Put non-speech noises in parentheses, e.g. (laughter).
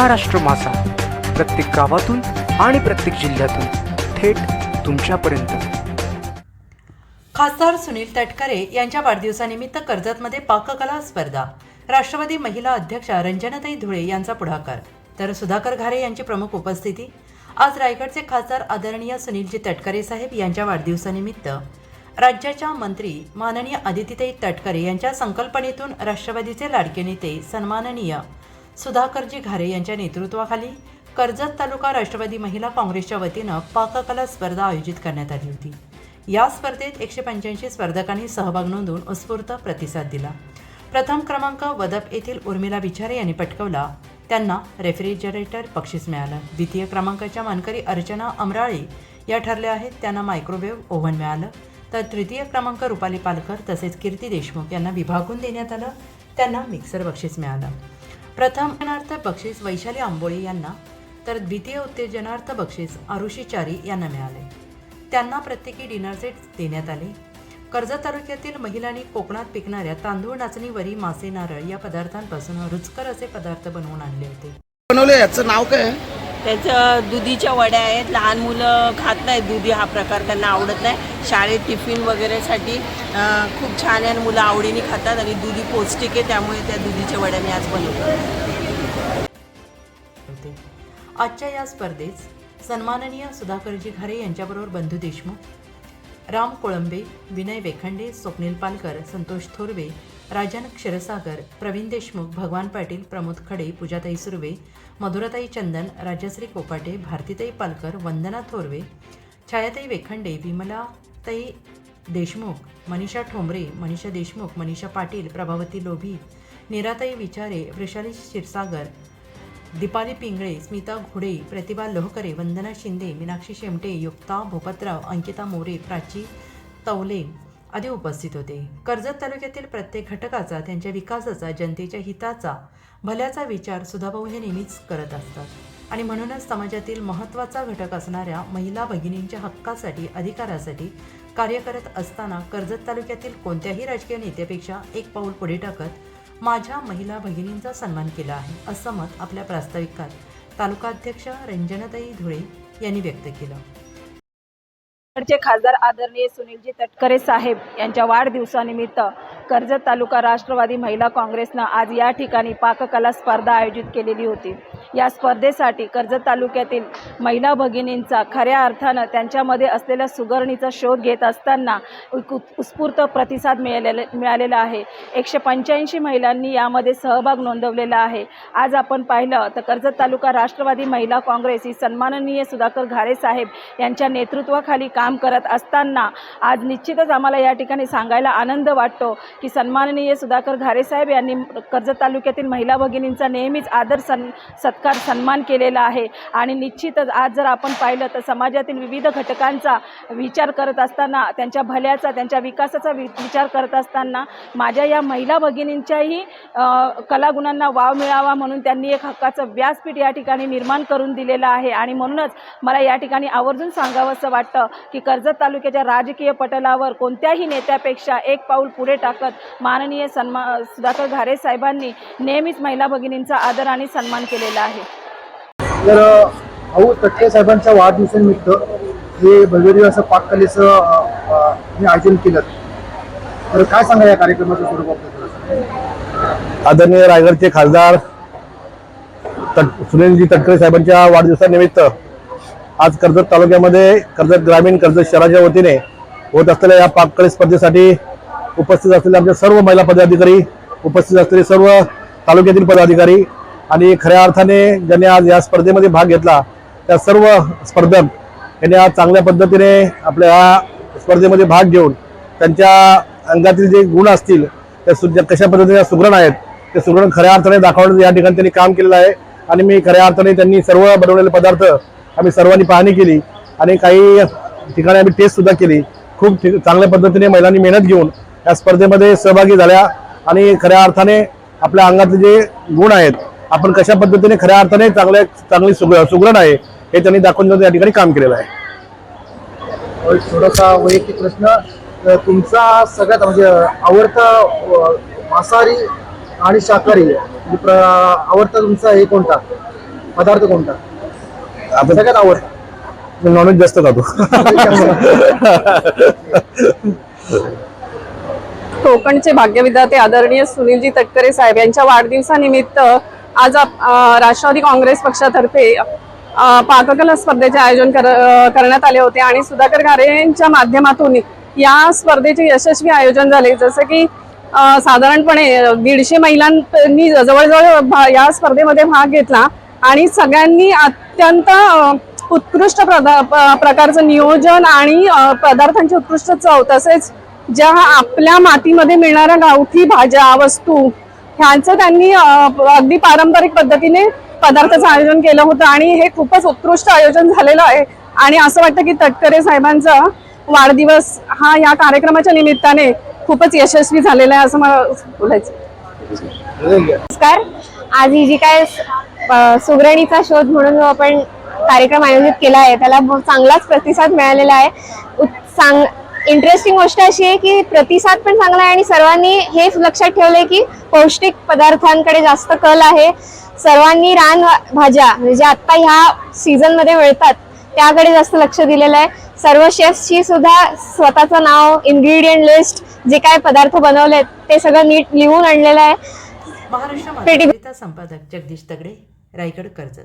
महाराष्ट्र मासा. प्रत्येक गावातून आणि प्रत्येक जिल्ह्यातून थेट तुमच्यापर्यंत. खासदार सुनील तटकरे यांच्या वाढदिवसानिमित्त कर्जतमध्ये पाककला स्पर्धा. राष्ट्रवादी महिला अध्यक्षा रंजनाताई धुळे यांचा पुढाकार. तर सुधाकर घारे यांची प्रमुख उपस्थिती. आज रायगडचे खासदार आदरणीय सुनीलजी तटकरे साहेब यांच्या वाढदिवसानिमित्त. राज्याच्या मंत्री माननीय आदितीताई तटकरे यांच्या संकल्पनेतून राष्ट्रवादीचे लाडके नेते सन्माननीय सुधाकरजी घारे यांच्या नेतृत्वाखाली कर्जत तालुका राष्ट्रवादी महिला काँग्रेसच्या वतीनं पाककला स्पर्धा आयोजित करण्यात आली होती. या स्पर्धेत एकशे पंच्याऐंशी स्पर्धकांनी सहभाग नोंदवून उत्स्फूर्त प्रतिसाद दिला. प्रथम क्रमांक वदप येथील उर्मिला विचारे यांनी पटकवला. त्यांना रेफ्रिजरेटर बक्षीस मिळालं. द्वितीय क्रमांकाच्या मानकरी अर्चना अमराळे या ठरल्या आहेत. त्यांना मायक्रोवेव्ह ओव्हन मिळालं. तर तृतीय क्रमांक रुपाली पालकर तसेच कीर्ती देशमुख यांना विभागून देण्यात आलं. त्यांना मिक्सर बक्षीस मिळालं. प्रथम उत्तेजनार्थ बक्षीस वैशाली आंबोळे यांना तर द्वितीय उत्तेजनार्थ बक्षीस आरुषी चारी यांना मिळाले. त्यांना प्रत्येकी डिनर सेट देण्यात आले. कर्जत तालुक्यातील महिलांनी कोकणात पिकणाऱ्या तांदूळ नाचणी वरी मासे नारळ या पदार्थांपासून रुचकर असे पदार्थ बनवून आणले होते. बनवले याचं नाव काय त्याचं दुधीच्या वड्या आहेत. लहान मुलं खात नाहीत दुधी हा प्रकार त्यांना आवडत नाही. शाळेत टिफिन वगैरेसाठी खूप छान आहे आणि मुलं आवडीने खातात आणि दुधी पौष्टिक आहे त्यामुळे त्या दुधीच्या वड्या मी आज बनवतो. आजच्या या स्पर्धेत सन्माननीय सुधाकरजी घरे यांच्याबरोबर बंधू देशमुख राम कोळंबे विनय वेखंडे स्वप्नील पालकर संतोष थोरवे राजन क्षीरसागर प्रवीण देशमुख भगवान पाटील प्रमोद खडे पूजाताई सुर्वे मधुराताई चंदन राजश्री कोपाटे भारतीताई पालकर वंदना थोरवे छायाताई वेखंडे विमलाताई देशमुख मनीषा ठोंबरे मनीषा देशमुख मनीषा पाटील प्रभावती लोभी निराताई विचारे वृषाली क्षीरसागर दीपाली पिंगळे स्मिता घोडे प्रतिभा लोहकरे वंदना शिंदे मीनाक्षी शेमटे युक्ता भोपतराव अंकिता मोरे प्राची तवले आदी उपस्थित होते. कर्जत तालुक्यातील प्रत्येक घटकाचा त्यांच्या विकासाचा जनतेच्या हिताचा भल्याचा विचार सुधाभाऊ हे नेहमीच करत असतात. आणि म्हणूनच समाजातील महत्त्वाचा घटक असणाऱ्या महिला भगिनींच्या हक्कासाठी अधिकारासाठी कार्य करत असताना कर्जत तालुक्यातील कोणत्याही राजकीय नेत्यापेक्षा एक पाऊल पुढे टाकत माझ्या महिला भगिनींचा सन्मान केला आहे असं मत आपल्या प्रास्ताविकात तालुकाध्यक्ष रंजनाताई धुळे यांनी व्यक्त केलं. खासदार आदरणीय सुनीलजी तटकरे साहेब यांच्या वाढदिवसानिमित्त कर्जत तालुका राष्ट्रवादी महिला काँग्रेसनं आज या ठिकाणी पाककला स्पर्धा आयोजित केलेली होती. या स्पर्धेसाठी कर्जत तालुक्यातील महिला भगिनींचा खऱ्या अर्थानं त्यांच्यामध्ये असलेल्या सुगरणीचा शोध घेत असताना उत्स्फूर्त प्रतिसाद मिळालेला मिळालेला आहे. एकशे पंच्याऐंशी महिलांनी यामध्ये सहभाग नोंदवलेला आहे. आज आपण पाहिलं तर कर्जत तालुका राष्ट्रवादी महिला काँग्रेस ही सन्माननीय सुधाकर घारे साहेब यांच्या नेतृत्वाखाली काम करत असताना आज निश्चितच आम्हाला या ठिकाणी सांगायला आनंद वाटतो. की सन्माननीय सुधाकर घारे साहेब यांनी कर्जत तालुक्यातील महिला भगिनींचा नेहमीच आदर सन सत्कार सन्मान केलेला आहे. आणि निश्चितच आज जर आपण पाहिलं तर समाजातील विविध घटकांचा विचार करत असताना त्यांच्या भल्याचा त्यांच्या विकासाचा वि विचार करत असताना माझ्या या महिला भगिनींच्याही कलागुणांना वाव मिळावा म्हणून त्यांनी एक हक्काचं व्यासपीठ या ठिकाणी निर्माण करून दिलेलं आहे. आणि म्हणूनच मला या ठिकाणी आवर्जून सांगावंसं वाटतं की कर्जत तालुक्याच्या राजकीय पटलावर कोणत्याही नेत्यापेक्षा एक पाऊल पुढे टाकत माननीय सन्मा सुधाकर घारे साहेबांनी नेहमीच महिला भगिनींचा आदर आणि सन्मान केलेला आहे. तर भाऊ तटके साहेबांच्या वाढदिवसानिमित्त हे भगीरथी असं पाककलेचं हे आयोजन केलं. तर काय सांगा या कार्यक्रमाचं स्वरूप आदरणीय रायगडचे खासदार तट सुनीलजी तटकरे साहेबांच्या वाढदिवसानिमित्त आज कर्जत तालुक्यामध्ये कर्जत ग्रामीण कर्जत शहराच्या वतीने होत असलेल्या या पाककळे स्पर्धेसाठी उपस्थित असलेले आमच्या सर्व महिला पदाधिकारी उपस्थित असलेले सर्व तालुक्यातील पदाधिकारी आणि खऱ्या अर्थाने ज्यांनी आज या स्पर्धेमध्ये भाग घेतला त्या सर्व स्पर्धक यांनी आज चांगल्या पद्धतीने आपल्या या स्पर्धेमध्ये भाग घेऊन त्यांच्या अंगातील जे गुण असतील त्या सु ज्या कशा पद्धतीने सुगरण आहेत ते सुगरण खऱ्या अर्थाने दाखवण्याचं या ठिकाणी त्यांनी काम केलेलं आहे आणि मी खऱ्या अर्थाने त्यांनी सर्व बनवलेले पदार्थ आम्ही सर्वांनी पाहणी केली आणि काही ठिकाणी आम्ही टेस्ट सुद्धा केली. खूप ठिक- चांगल्या पद्धतीने महिलांनी मेहनत घेऊन या स्पर्धेमध्ये सहभागी झाल्या आणि खऱ्या अर्थाने आपल्या अंगातले जे गुण आहेत आपण कशा पद्धतीने खऱ्या अर्थाने चांगल्या चांगली सुग सुगरण आहे हे त्यांनी दाखवून देऊन या ठिकाणी काम केलेलं आहे. थोडासा वैयक्तिक प्रश्न. तुमचा सगळ्यात म्हणजे आवडता मांसाहारी आणि शाकाहारी म्हणजे आवडता तुमचा हे कोणता? पदार्थ कोणता? आता सगळ्यात आवडता. नॉनव्हेज जास्त खातो. (laughs) (laughs) कोकणचे भाग्यविधाते आदरणीय सुनीलजी तटकरे साहेब यांच्या वाढदिवसानिमित्त आज आप- राष्ट्रवादी काँग्रेस पक्षातर्फे पाककला स्पर्धेचे आयोजन कर करण्यात आले होते आणि सुधाकर घारे यांच्या माध्यमातून या स्पर्धेचे यशस्वी आयोजन झाले. जसं की साधारणपणे दीडशे महिलांनी जवळजवळ भा- या स्पर्धेमध्ये भाग घेतला आणि सगळ्यांनी अत्यंत उत्कृष्ट प्रदा- प- प्रकारचं नियोजन आणि पदार्थांची उत्कृष्ट चव तसेच ज्या आपल्या मातीमध्ये मिळणाऱ्या गावठी भाज्या वस्तू ह्यांचं त्यांनी अगदी पारंपरिक पद्धतीने पदार्थाचं आयोजन केलं होतं आणि हे खूपच उत्कृष्ट आयोजन झालेलं आहे. आणि असं वाटतं की तटकरे साहेबांचा वाढदिवस हा या कार्यक्रमाच्या निमित्ताने खूपच यशस्वी झालेला आहे असं मला बोलायचं नमस्कार. आज ही जी काय अ, सुगरणीचा शोध म्हणून जो आपण कार्यक्रम आयोजित केला आहे त्याला चांगलाच प्रतिसाद मिळालेला आहे. सांग इंटरेस्टिंग गोष्ट अशी आहे की प्रतिसाद पण चांगला आहे आणि सर्वांनी हे लक्षात ठेवलंय की पौष्टिक पदार्थांकडे जास्त कल आहे. सर्वांनी रान भाज्या म्हणजे आता ह्या सीझनमध्ये मिळतात त्याकडे जास्त लक्ष दिलेलं आहे. सर्व शेफ्सची सुद्धा स्वतःचं नाव इन्ग्रेडियंट लिस्ट जे काय पदार्थ बनवलेत ते सगळं नीट लिहून आणलेलं आहे. महाराष्ट्र संपादक जगदीश तगडे रायगड कर्जत.